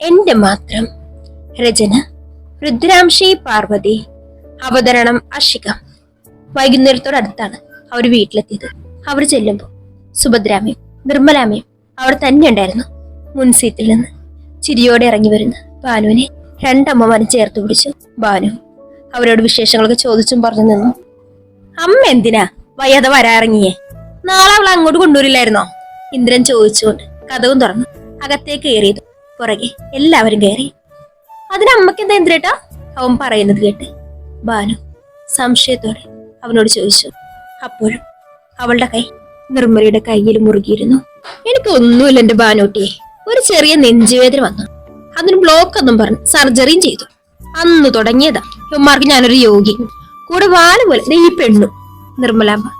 എന്റെ മാത്രം. രചന രുദ്രാംശി പാർവതി. അവതരണം അഷിക. വൈകുന്നേരത്തോടടുത്താണ് അവർ വീട്ടിലെത്തിയത്. അവർ ചെല്ലുമ്പോൾ സുഭദ്രാമയും നിർമ്മലാമയും അവിടെ തന്നെ ഉണ്ടായിരുന്നു. മുൻസീറ്റിൽ നിന്ന് ചിരിയോടെ ഇറങ്ങി വരുന്ന ബാനുവിനെ രണ്ടമ്മമാരും ചേർത്ത് പിടിച്ചു ബാനു അവരോട് വിശേഷങ്ങളൊക്കെ ചോദിച്ചും പറഞ്ഞു നിന്നു. അമ്മ എന്തിനാ? വയ്യാതെ വരാറിങ്ങിയേ നാളെ അവൾ അങ്ങോട്ട് കൊണ്ടുവരില്ലായിരുന്നോ? ഇന്ദ്രൻ ചോദിച്ചുകൊണ്ട് കഥവും തുറന്നു അകത്തേക്ക് കയറിയത്. പുറകെ എല്ലാവരും കയറി. അതിന് എന്താ ഇന്ദ്രേട്ടാ അവൻ പറയുന്നത് കേട്ട് ബാലു സംശയത്തോടെ അവനോട് ചോദിച്ചു. അപ്പോഴും അവളുടെ കൈ നിർമ്മലയുടെ കയ്യിൽ മുറുകിയിരുന്നു. എനിക്കൊന്നുമില്ല എന്റെ ബാനോട്ടിയെ. ഒരു ചെറിയ നെഞ്ചുവേദന വന്നു. അതിന് ബ്ലോക്ക് ഒന്നും പറഞ്ഞു സർജറിയും ചെയ്തു. അന്ന് തുടങ്ങിയതാ. ഇവന്മാർക്ക് ഞാനൊരു യോഗി. കൂടെ വാല പോലെ. ഈ പെണ്ണു. നിർമ്മലാമ്മ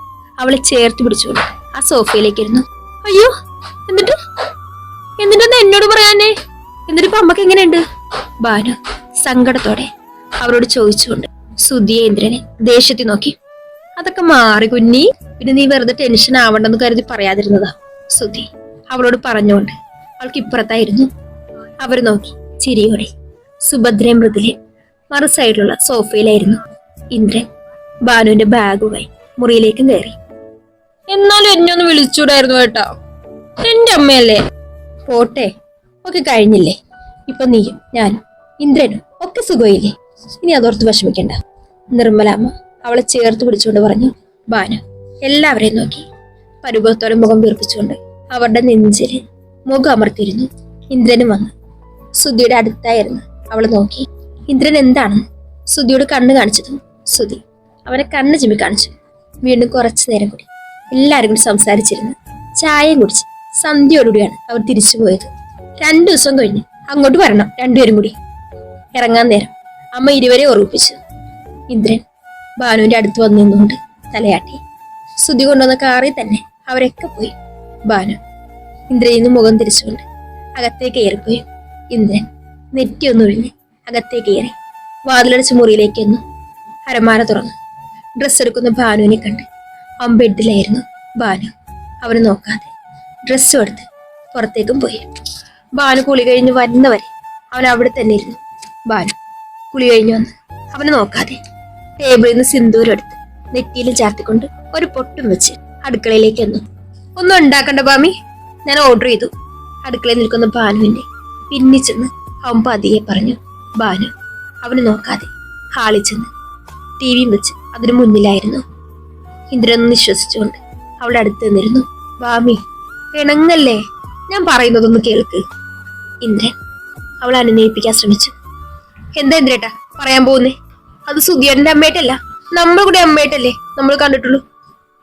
അവളെ ചേർത്ത് പിടിച്ചുകൊണ്ട് ആ സോഫയിലേക്കിരുന്നു അയ്യോ എന്നിട്ട്? എന്നിട്ടെന്ന് എന്നോട് പറയാനേ? എന്നിട്ട് ഇപ്പൊ അമ്മയ്ക്ക് എങ്ങനെയുണ്ട്? ഭാനു സങ്കടത്തോടെ അവരോട് ചോദിച്ചുകൊണ്ട് സുധീന്ദ്രനെ ദേഷ്യത്തിൽ നോക്കി. അതൊക്കെ മാറി കുഞ്ഞി. പിന്നെ നീ വെറുതെ ടെൻഷൻ ആവണ്ടെന്ന് കരുതി പറയാതിരുന്നതാ സുധി. അവളോട് പറഞ്ഞുകൊണ്ട് അവൾക്ക് ഇപ്പുറത്തായിരുന്നു അവർ നോക്കി ചിരിയോടെ. സുഭദ്ര മൃദുലയും മറു സൈഡിലുള്ള സോഫയിലായിരുന്നു ഇന്ദ്രൻ ബാനുവിന്റെ ബാഗുമായി മുറിയിലേക്ക് കയറി. എന്നാലും എന്നെ ഒന്ന് വിളിച്ചൂടായിരുന്നു കേട്ടോ. എന്റെ അമ്മയല്ലേ? പോട്ടെ ഒക്കെ കഴിഞ്ഞില്ലേ? ഇപ്പൊ നീയും ഞാനും ഇന്ദ്രനും ഒക്കെ സുഖമില്ലേ ഇനി അതോർത്ത് വിഷമിക്കണ്ട. നിർമ്മലാമ്മ അവളെ ചേർത്ത് പിടിച്ചുകൊണ്ട് പറഞ്ഞു ബാനു എല്ലാവരെയും നോക്കി. പരിഭവത്തോടെ മുഖം വീർപ്പിച്ചുകൊണ്ട് അവരുടെ നെഞ്ചിൽ മുഖം അമർത്തിയിരുന്നു. ഇന്ദ്രനും വന്നു. സുധിയുടെ അടുത്തായിരുന്നു അവളെ നോക്കി. ഇന്ദ്രൻ എന്താണ്? സുധിയോട് കണ്ണ് കാണിച്ചതും. സുധി അവനെ കണ്ണ് ചിമ്മി കാണിച്ചു. വീണ്ടും കുറച്ചു നേരം കൂടി എല്ലാവരും കൂടി സംസാരിച്ചിരുന്നു. ചായയും കുടിച്ച് സന്ധ്യയോടുകൂടിയാണ് അവർ തിരിച്ചു പോയത്. രണ്ടു ദിവസം കഴിഞ്ഞ് അങ്ങോട്ട് വരണം രണ്ടുപേരും കൂടി. ഇറങ്ങാൻ നേരം. അമ്മ ഇരുവരെ ഓർമ്മിപ്പിച്ചു ഇന്ദ്രൻ ഭാനുവിന്റെ അടുത്ത് വന്നു നിന്നുകൊണ്ട് തലയാട്ടി. ശ്രുതി കൊണ്ടുവന്ന കാറിൽ തന്നെ അവരൊക്കെ പോയി. ഭാനു ഇന്ദ്രയിൽ നിന്ന് മുഖം തിരിച്ചുകൊണ്ട് അകത്തേക്ക് കയറിപ്പോയി. ഇന്ദ്രൻ നെറ്റി ഒന്നൊഴിഞ്ഞ് അകത്തേക്ക് കയറി വാതിലടച്ച് മുറിയിലേക്ക് എന്നു അരമാര തുറന്നു. ഡ്രസ്സ് എടുക്കുന്ന ഭാനുവിനെ കണ്ട് അവൻ ബെഡിലായിരുന്നു ഭാനു അവനെ നോക്കാതെ ഡ്രസ്സും എടുത്ത് പുറത്തേക്കും പോയി. ഭാനു കുളി കഴിഞ്ഞ് വരുന്നവരെ. അവൻ അവിടെ തന്നെ ഇരുന്നു ബാനു കുളി കഴിഞ്ഞു വന്ന് അവനെ നോക്കാതെ ടേബിളിൽ നിന്ന് സിന്ദൂരം എടുത്ത് നെറ്റിയിൽ ചാർത്തിക്കൊണ്ട് ഒരു പൊട്ടും വെച്ച് അടുക്കളയിലേക്ക് വന്നു ഒന്നും ഉണ്ടാക്കണ്ട ബാമി. ഞാൻ ഓർഡർ ചെയ്തു. അടുക്കളയിൽ നിൽക്കുന്ന ബാനുവിന്റെ പിന്നിച്ചെന്ന് അവൻ പതിയെ പറഞ്ഞു. ബാനു അവന് നോക്കാതെ ഹാളിൽ ചെന്ന് ടി വിയും വെച്ച് അതിന് മുന്നിലായിരുന്നു. ഇന്ദ്രനൊന്ന് വിശ്വസിച്ചുകൊണ്ട് അവളുടെ അടുത്ത് നിന്നിരുന്നു. ബാമി പിണങ്ങല്ലേ? ഞാൻ പറയുന്നതൊന്ന് കേൾക്ക്. ഇന്ദ്രൻ. അവൾ അനുനയിപ്പിക്കാൻ ശ്രമിച്ചു. എന്താ ഇന്ദ്രേട്ടാ പറയാൻ പോകുന്നേ? അത് സുധിയേട്ടന്റെ അമ്മയായിട്ടല്ല നമ്മൾ കൂടെ അമ്മയായിട്ടല്ലേ നമ്മൾ കണ്ടിട്ടുള്ളൂ.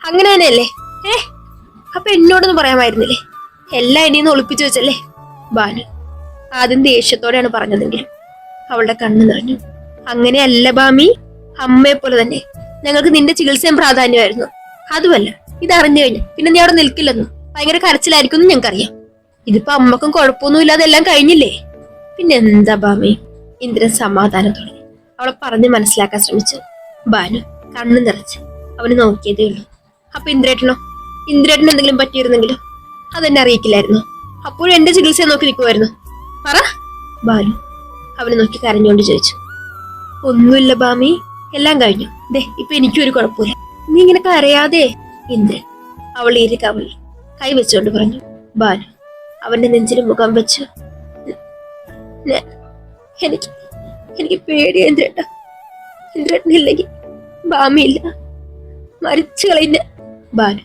അങ്ങനെ തന്നെയല്ലേ? ഏ? അപ്പൊ എന്നോടൊന്നും പറയാമായിരുന്നില്ലേ? എല്ലാം ഇനിയും ഒളിപ്പിച്ചു വെച്ചല്ലേ? ബാനു ആദ്യം ദേഷ്യത്തോടെയാണ് പറഞ്ഞതെങ്കിലും അവളുടെ കണ്ണു നിറഞ്ഞു. അങ്ങനെയല്ല ബാമി അമ്മയെ പോലെ തന്നെ. ഞങ്ങൾക്ക് നിന്റെ ചികിത്സയും പ്രാധാന്യമായിരുന്നു. അതുമല്ല ഇത് അറിഞ്ഞു കഴിഞ്ഞു. പിന്നെ നീ അവിടെ നിൽക്കില്ലെന്നും? ഭയങ്കര കരച്ചിലായിരിക്കും എന്ന് ഞങ്ങൾക്കറിയാം. ഇതിപ്പോ അമ്മക്കും കുഴപ്പമൊന്നുമില്ലാതെ എല്ലാം കഴിഞ്ഞില്ലേ? പിന്നെ എന്താ ബാമി? ഇന്ദ്രൻ സമാധാനത്തോടെ അവളെ പറഞ്ഞ് മനസ്സിലാക്കാൻ ശ്രമിച്ചു. ബാനു കണ്ണു നിറച്ച്. അവന് നോക്കിയതേ ഉള്ളൂ. അപ്പൊ ഇന്ദ്രേട്ടനോ? ഇന്ദ്രേട്ടന് എന്തെങ്കിലും പറ്റിയിരുന്നെങ്കിലോ? അതെന്നെ അറിയിക്കില്ലായിരുന്നു. അപ്പോഴും എന്റെ ചികിത്സ നോക്കി നിൽക്കുമായിരുന്നു പറ. ബാലു അവനെ നോക്കി കരഞ്ഞുകൊണ്ട് ചോദിച്ചു. ഒന്നുമില്ല ബാമി എല്ലാം കഴിഞ്ഞു. ദേ ഇപ്പൊ എനിക്കും ഒരു കുഴപ്പമില്ല. നീ ഇങ്ങനെ കരയാതെ ഇന്ദ്രൻ. അവൾ ഇരു കവളിൽ കൈ വെച്ചുകൊണ്ട് പറഞ്ഞു. ബാലു അവന്റെ നെഞ്ചിന് മുഖം വെച്ച്. "ഞാൻ- എനിക്ക് എനിക്ക് പേടി ഇന്ദ്രേട്ട. ഇന്ദ്രേട്ടനില്ലെങ്കിൽ ബാമിയില്ല. മരിച്ചു കളയുന്ന ബാലു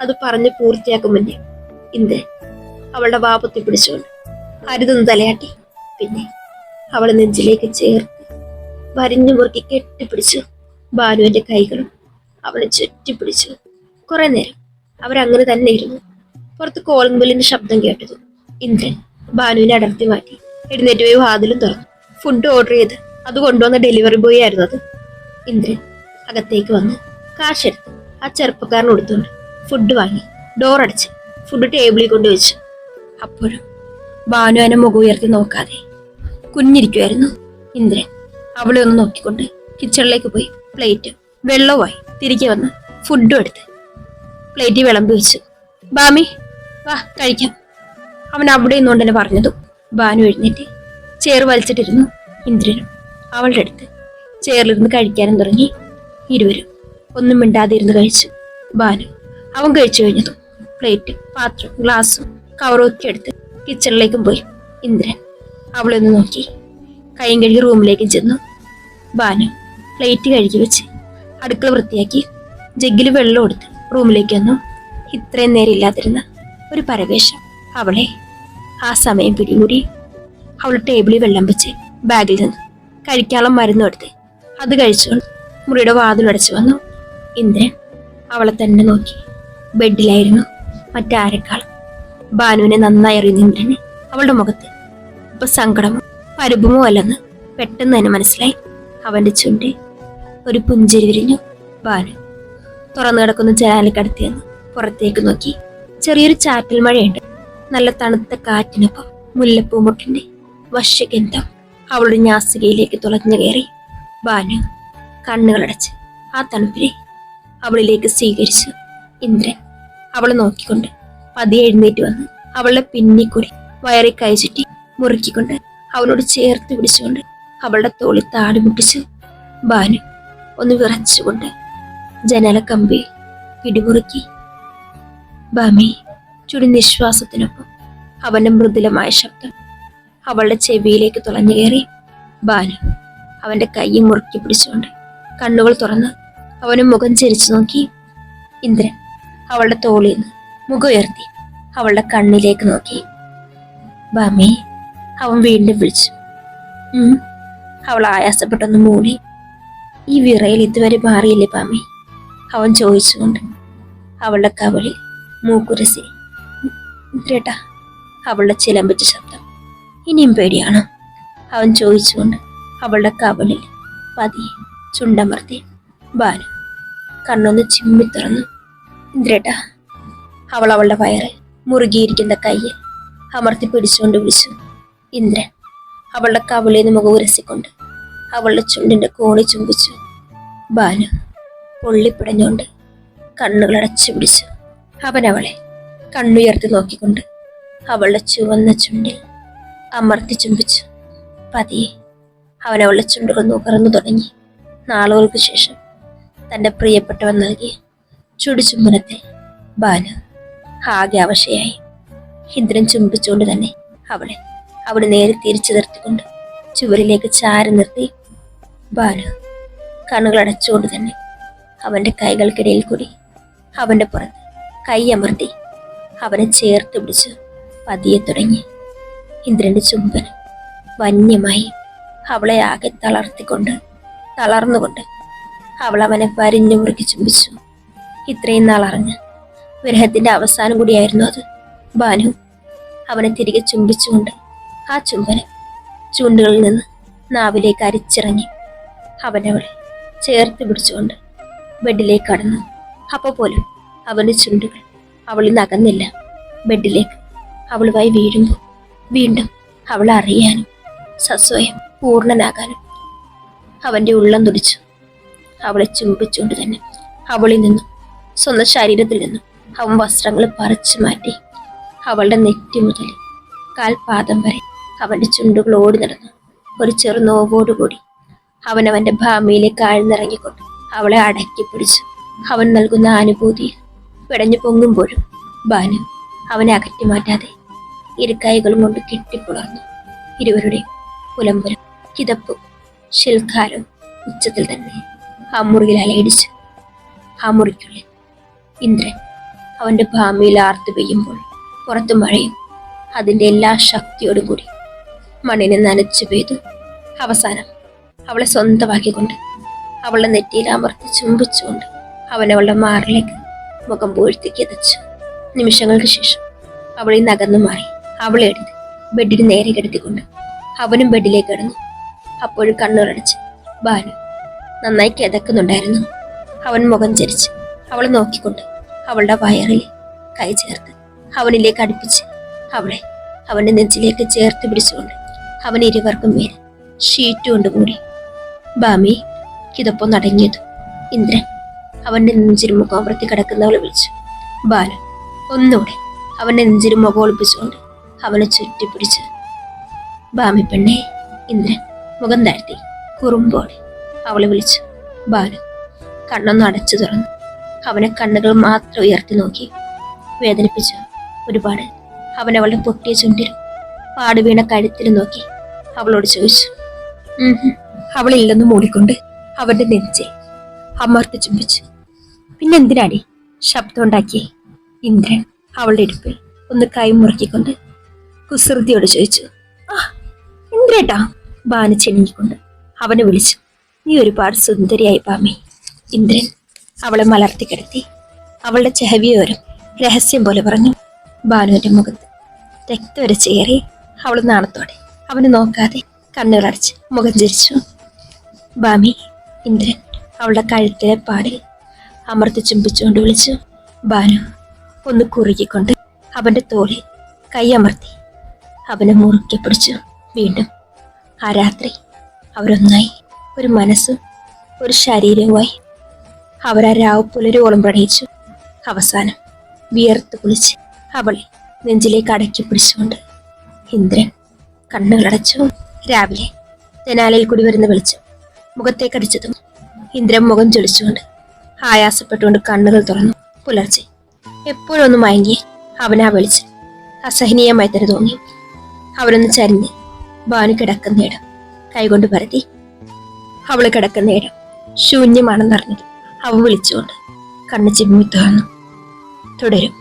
അത് പറഞ്ഞ് പൂർത്തിയാക്കും മുന്നേ ഇന്ദ്രൻ അവളുടെ വാപത്തി പിടിച്ചുകൊണ്ട് അരുതെന്ന് തലയാട്ടി. പിന്നെ അവളെ നെഞ്ചിലേക്ക് ചേർത്ത് വരിഞ്ഞു മുറുക്കി കെട്ടിപ്പിടിച്ചു. ബാനുവിന്റെ കൈകളും അവളെ ചുറ്റിപ്പിടിച്ചു. കുറെ നേരം അവരങ്ങനെ തന്നെ ഇരുന്നു. പുറത്ത് കോളിംഗ് ശബ്ദം കേട്ടത് ഇന്ദ്രൻ ബാനുവിനെ അടർത്തി മാറ്റി. എഴുന്നേറ്റ് പോയി വാതിലും തുറന്നു. ഫുഡ് ഓർഡർ ചെയ്ത് അത് കൊണ്ടുവന്ന ഡെലിവറി ബോയ് ആയിരുന്നു അത്. ഇന്ദ്രൻ അകത്തേക്ക് വന്ന് കാശെടുത്ത് ആ ചെറുപ്പക്കാരൻ കൊടുത്തുകൊണ്ട് ഫുഡ് വാങ്ങി. ഡോർ അടച്ച് ഫുഡ് ടേബിളിൽ കൊണ്ട് വെച്ചു. അപ്പോഴും ബാനു അതിനെ മുഖം ഉയർത്തി നോക്കാതെ കുഞ്ഞിരിക്കുമായിരുന്നു ഇന്ദ്രൻ അവളെ ഒന്ന് നോക്കിക്കൊണ്ട് കിച്ചണിലേക്ക് പോയി. പ്ലേറ്റ് വെള്ളവുമായി തിരികെ വന്ന് ഫുഡും എടുത്ത് പ്ലേറ്റിൽ വിളമ്പി വെച്ചു. ബാമി വാ കഴിക്കാം. അവൻ അവിടെ നിന്നുകൊണ്ട് തന്നെ പറഞ്ഞതും ബാനു എഴുന്നേറ്റ് ചെയർ വലിച്ചിട്ടിരുന്നു ഇന്ദ്രനും അവളുടെ അടുത്ത്. ചെയറിലിരുന്ന് കഴിക്കാനും തുടങ്ങി. ഇരുവരും ഒന്നും മിണ്ടാതെ ഇരുന്ന് കഴിച്ചു. ബാനു അവൻ കഴിച്ചു കഴിഞ്ഞതും പ്ലേറ്റ് പാത്രം ഗ്ലാസും കവറും ഒക്കെ എടുത്ത് കിച്ചണിലേക്കും പോയി. ഇന്ദ്രൻ അവളെ ഒന്ന് നോക്കി. കൈയും കഴുകി റൂമിലേക്കും ചെന്നു. ബാനു പ്ലേറ്റ് കഴുകി വെച്ച് അടുക്കള വൃത്തിയാക്കി ജഗ്ഗിൽ വെള്ളം എടുത്ത് റൂമിലേക്ക് വന്നു. ഇത്രയും നേരം ഇല്ലാതിരുന്ന ഒരു പരവേശം. അവളെ ആ സമയം പിടികൂടി അവൾ ടേബിളിൽ വെള്ളം വെച്ച് ബാഗിൽ നിന്ന്. കഴിക്കാനുള്ള മരുന്നും എടുത്ത് അത് കഴിച്ചുകൊണ്ട് മുറിയുടെ വാതിൽ അടച്ചു വന്നു. ഇന്ദ്രൻ അവളെ തന്നെ നോക്കി. ബെഡിലായിരുന്നു മറ്റാരെക്കാളും. ഭാനുവിനെ നന്നായി അറിയുന്ന ഇന്ദ്രന് അവളുടെ മുഖത്ത് ഇപ്പൊ സങ്കടമോ പരിഭമോ അല്ലെന്ന് പെട്ടെന്ന് തന്നെ മനസ്സിലായി. അവന്റെ ചുണ്ട് ഒരു പുഞ്ചിരി വിരിഞ്ഞു. ഭാനു തുറന്നു കിടക്കുന്ന ജനാലക്കടുത്തിയെന്ന് പുറത്തേക്ക് നോക്കി. ചെറിയൊരു ചാറ്റൽ മഴയുണ്ട്. നല്ല തണുത്ത കാറ്റിനൊപ്പം മുല്ലപ്പൂമുട്ടിന്റെ വശ്യഗന്ധം അവളുടെ ഞാസികയിലേക്ക് തുളഞ്ഞു കയറി. ബാനു കണ്ണുകളടച്ച് ആ തണുപ്പിനെ അവളിലേക്ക് സ്വീകരിച്ചു. ഇന്ദ്രൻ അവളെ നോക്കിക്കൊണ്ട് പതിയെ എഴുന്നേറ്റ് വന്ന് അവളുടെ പിന്നിക്കൂടി വയറി കൈ ചുറ്റി മുറുക്കിക്കൊണ്ട് അവളോട് ചേർത്ത് പിടിച്ചുകൊണ്ട് അവളുടെ തോളി താടി മുട്ടിച്ചു. ബാനു ഒന്ന് വിറച്ചുകൊണ്ട് ജനല കമ്പി പിടിമുറുക്കി ബാമി ചുടി നിശ്വാസത്തിനൊപ്പം അവന്റെ മൃദുലമായ ശബ്ദം അവളുടെ ചെവിയിലേക്ക് തുളഞ്ഞു കയറി. ബാലു അവന്റെ കൈ മുറുക്കി പിടിച്ചുകൊണ്ട് കണ്ണുകൾ തുറന്ന് അവന് മുഖം ചരിച്ചു നോക്കി. ഇന്ദ്രൻ അവളുടെ തോളിൽ നിന്ന് മുഖം ഉയർത്തി അവളുടെ കണ്ണിലേക്ക് നോക്കി. ബാമി അവൻ വീണ്ടും വിളിച്ചു. അവൾ ആയാസപ്പെട്ടൊന്ന് മൂടി. ഈ വിറയിൽ ഇതുവരെ മാറിയില്ലേ ബാമി അവൻ ചോദിച്ചുകൊണ്ട് അവളുടെ കവളിൽ മൂക്കുരസി. രേട്ടാ അവളുടെ ചിലമ്പിച്ച ശബ്ദം ഇനിയും പേടിയാണോ? അവൻ ചോദിച്ചുകൊണ്ട് അവളുടെ കവളിൽ പതിയെ ചുണ്ടമർത്തി ബാലു കണ്ണൊന്ന് ചിമ്മി തുറന്നു. ഇന്ദ്രേട്ട അവൾ അവളുടെ വയറ് മുറുകിയിരിക്കുന്ന കയ്യിൽ അമർത്തി പിടിച്ചുകൊണ്ട് വിളിച്ചു. ഇന്ദ്രൻ അവളുടെ കവളിൽ നിന്ന് മുഖം ഉരസിക്കൊണ്ട് അവളുടെ ചുണ്ടിന്റെ കോണി ചുംബിച്ചു. ബാലു പൊള്ളിപ്പിടഞ്ഞുകൊണ്ട് കണ്ണുകൾ അടച്ചു പിടിച്ചു. അവൻ അവളെ കണ്ണുയർത്തി നോക്കിക്കൊണ്ട് അവളുടെ ചുവന്ന ചുണ്ടിൽ അമർത്തി ചുംബിച്ചു. പതിയെ അവൻ അവളുടെ ചുണ്ടുകൾ നുകർന്നു തുടങ്ങി. നാളുകൾക്ക് ശേഷം തന്റെ പ്രിയപ്പെട്ടവൻ നൽകിയ ചുടുചുംബനത്തിൽ ബാല ആകെ അവശയായി. ഇന്ദ്രൻ ചുംബിച്ചുകൊണ്ട് തന്നെ അവളെ അവിടെ നേരെ തിരിച്ചു നിർത്തിക്കൊണ്ട് ചുവരിലേക്ക് ചാരി നിർത്തി ബാല കണ്ണുകൾ അടച്ചുകൊണ്ട് തന്നെ അവന്റെ കൈകൾക്കിടയിൽ കൂടി അവന്റെ പുറത്ത് കൈ അമർത്തി അവനെ ചേർത്ത് പിടിച്ച് പതിയെ തുടങ്ങി. ഇന്ദ്രന്റെ ചുമ്പൻ വന്യമായി അവളെ ആകെ തളർത്തിക്കൊണ്ട് തളർന്നുകൊണ്ട് അവൾ അവനെ പരിഞ്ഞു മുറുക്കി ചുംബിച്ചു. ഇത്രയും നാൾ അറിഞ്ഞ് വിരഹത്തിന്റെ അവസാനം കൂടിയായിരുന്നു അത്. ബാനു അവനെ തിരികെ ചുംബിച്ചുകൊണ്ട് ആ ചുംബനം ചൂണ്ടുകളിൽ നിന്ന് നാവിലേക്ക് അരിച്ചിറങ്ങി. അവനവളെ ചേർത്ത് പിടിച്ചുകൊണ്ട് ബെഡിലേക്ക് കടന്നു. അപ്പോൾ പോലും അവന്റെ ചുണ്ടുകൾ അവളിൽ നകന്നില്ല ബെഡിലേക്ക് അവളുമായി വീഴുമ്പോൾ വീണ്ടും അവളെ അറിയാനും സസ്വയം പൂർണനാകാനും അവന്റെ ഉള്ളം തുടിച്ചു. അവളെ ചുംബിച്ചുകൊണ്ട് തന്നെ അവളിൽ നിന്നും സ്വന്തം ശരീരത്തിൽ നിന്നും അവൻ വസ്ത്രങ്ങൾ പറിച്ചു മാറ്റി അവളുടെ നെറ്റി മുതൽ കാൽപാദം വരെ അവന്റെ ചുണ്ടുകൾ ഓടി നടന്നു. ഒരു ചെറു നോവോടുകൂടി അവൻ അവന്റെ ഭാമിയിലേക്ക് ആഴ്ന്നിറങ്ങിക്കൊണ്ട് അവളെ അടക്കി പിടിച്ചു അവൻ നൽകുന്ന അനുഭൂതിയിൽ പിടഞ്ഞു പൊങ്ങുമ്പോഴും ബാനു അവനെ അകറ്റി മാറ്റാതെ ഇരു കൈകളും കൊണ്ട് കെട്ടിപ്പുളർന്നു. ഇരുവരുടെ പുലമ്പുരം കിതപ്പും ശിൽക്കാരവും ഉച്ചത്തിൽ തന്നെ ആ മുറിയിൽ ആ മുറിക്കുള്ളിൽ ഇന്ദ്രൻ അവന്റെ ഭാമിയിൽ ആർത്തു പെയ്യുമ്പോൾ പുറത്തു മഴയും അതിന്റെ എല്ലാ ശക്തിയോടും കൂടി മണ്ണിനെ നനച്ചു പെയ്തു. അവസാനം അവളെ സ്വന്തമാക്കിക്കൊണ്ട് അവളുടെ നെറ്റിയിൽ അമർത്തി ചുംബിച്ചുകൊണ്ട് അവൻ അവളുടെ മാറിലേക്ക് മുഖം പൂഴ്ത്തിക്ക് കിതച്ചു. നിമിഷങ്ങൾക്ക് ശേഷം അവളിൽ നകന്നു മാറി. അവളെ എടുത്ത് ബെഡിന് നേരെ കിടത്തിക്കൊണ്ട് അവനും ബെഡിലേക്ക് കിടന്നു. അപ്പോഴും കണ്ണുറടിച്ച് ബാനു നന്നായി കിതക്കുന്നുണ്ടായിരുന്നു. അവൻ മുഖം ചരിച്ച് അവളെ നോക്കിക്കൊണ്ട് അവളുടെ വയറിൽ കൈ ചേർത്ത് അവനിലേക്ക് അടുപ്പിച്ച് അവളെ അവന്റെ നെഞ്ചിലേക്ക് ചേർത്ത് പിടിച്ചുകൊണ്ട് അവൻ ഇരുവർക്കും മേൽ ഷീറ്റ് കൊണ്ടുകൂടി. ബാമി കിതപ്പം നടങ്ങിയതു? ഇന്ദ്രൻ അവന്റെ നെഞ്ചിരി മുഖം അമർത്തി കിടക്കുന്നവളെ വിളിച്ചു. ബാലൻ ഒന്നുകൂടെ അവന്റെ നെഞ്ചിരി മുഖം ഒളിപ്പിച്ചുകൊണ്ട് അവനെ ചുറ്റിപ്പിടിച്ച് ബാമി പെണ്ണെ ഇന്ദ്രൻ മുഖം താഴ്ത്തി. കുറുമ്പോടെ അവളെ വിളിച്ചു. ബാലൻ കണ്ണൊന്ന് അടച്ചു തുറന്നു. അവനെ കണ്ണുകൾ മാത്രം ഉയർത്തി നോക്കി വേദനിപ്പിച്ചു. ഒരുപാട് അവൻ അവളുടെ പൊട്ടിയ ചുണ്ടിലും പാടുവീണ വീണ കഴുത്തിൽ നോക്കി അവളോട് ചോദിച്ചു. അവളില്ലെന്ന് മൂടിക്കൊണ്ട് അവന്റെ നെഞ്ചെ അമർത്തി ചുംബിച്ചു. പിന്നെന്തിനാടി ശബ്ദം ഉണ്ടാക്കി ഇന്ദ്രൻ അവളുടെ ഇടുപ്പിൽ ഒന്ന് കൈ മുറുക്കിക്കൊണ്ട് കുസൃതിയോട് ചോദിച്ചു. ആ ഇന്ദ്രേട്ടാ ബാന ചെണിക്കൊണ്ട് അവനെ വിളിച്ചു. നീ ഒരുപാട് സുന്ദരിയായി പാമി. ഇന്ദ്രൻ അവളെ മലർത്തി കിടത്തി അവളുടെ ചെഹവിയോരം രഹസ്യം പോലെ പറഞ്ഞു. ബാനുവിന്റെ മുഖത്ത് രക്തവരെ ചേറി അവൾ നാണത്തോടെ അവനെ നോക്കാതെ കണ്ണുകളടച്ച് മുഖം ചിരിച്ചു. ബാമി ഇന്ദ്രൻ അവളുടെ കഴുത്തിലെ പാടിൽ അമർത്തി ചുംബിച്ചുകൊണ്ട് വിളിച്ചു ബാനു ഒന്ന് കുറുകിക്കൊണ്ട് അവന്റെ തോളിൽ കൈയമർത്തി അവനെ മുറുക്കി പിടിച്ചു. വീണ്ടും ആ രാത്രി അവരൊന്നായി. ഒരു മനസ്സും ഒരു ശരീരവുമായി അവരാ രാവ് പുലരുവോളം പ്രണയിച്ചു. അവസാനം വിയർത്ത് കുളിച്ച് അവളെ നെഞ്ചിലേക്ക് അടക്കി പിടിച്ചുകൊണ്ട് ഇന്ദ്രൻ കണ്ണുകളടച്ചു. രാവിലെ തെനാലയിൽ കൂടി വരുന്ന വെളിച്ചം മുഖത്തേക്കടിച്ചതും ഇന്ദ്രൻ മുഖം ചൊളിച്ചുകൊണ്ട് ആയാസപ്പെട്ടുകൊണ്ട് കണ്ണുകൾ തുറന്നു. പുലർച്ചെ എപ്പോഴും ഒന്ന് മയങ്ങി അവനാ വിളിച്ച്. അസഹനീയമായി തന്നെ തോന്നി. അവരൊന്ന് ചരിഞ്ഞ് ഭാനു കിടക്കുന്ന ഇടം. കൈകൊണ്ട് പരത്തി. അവൾ കിടക്കുന്ന ഇടം. ശൂന്യമാണെന്നറിഞ്ഞത് അവൻ വിളിച്ചുകൊണ്ട് കണ്ണു ചിമ്മി തുറന്നു തുടരും.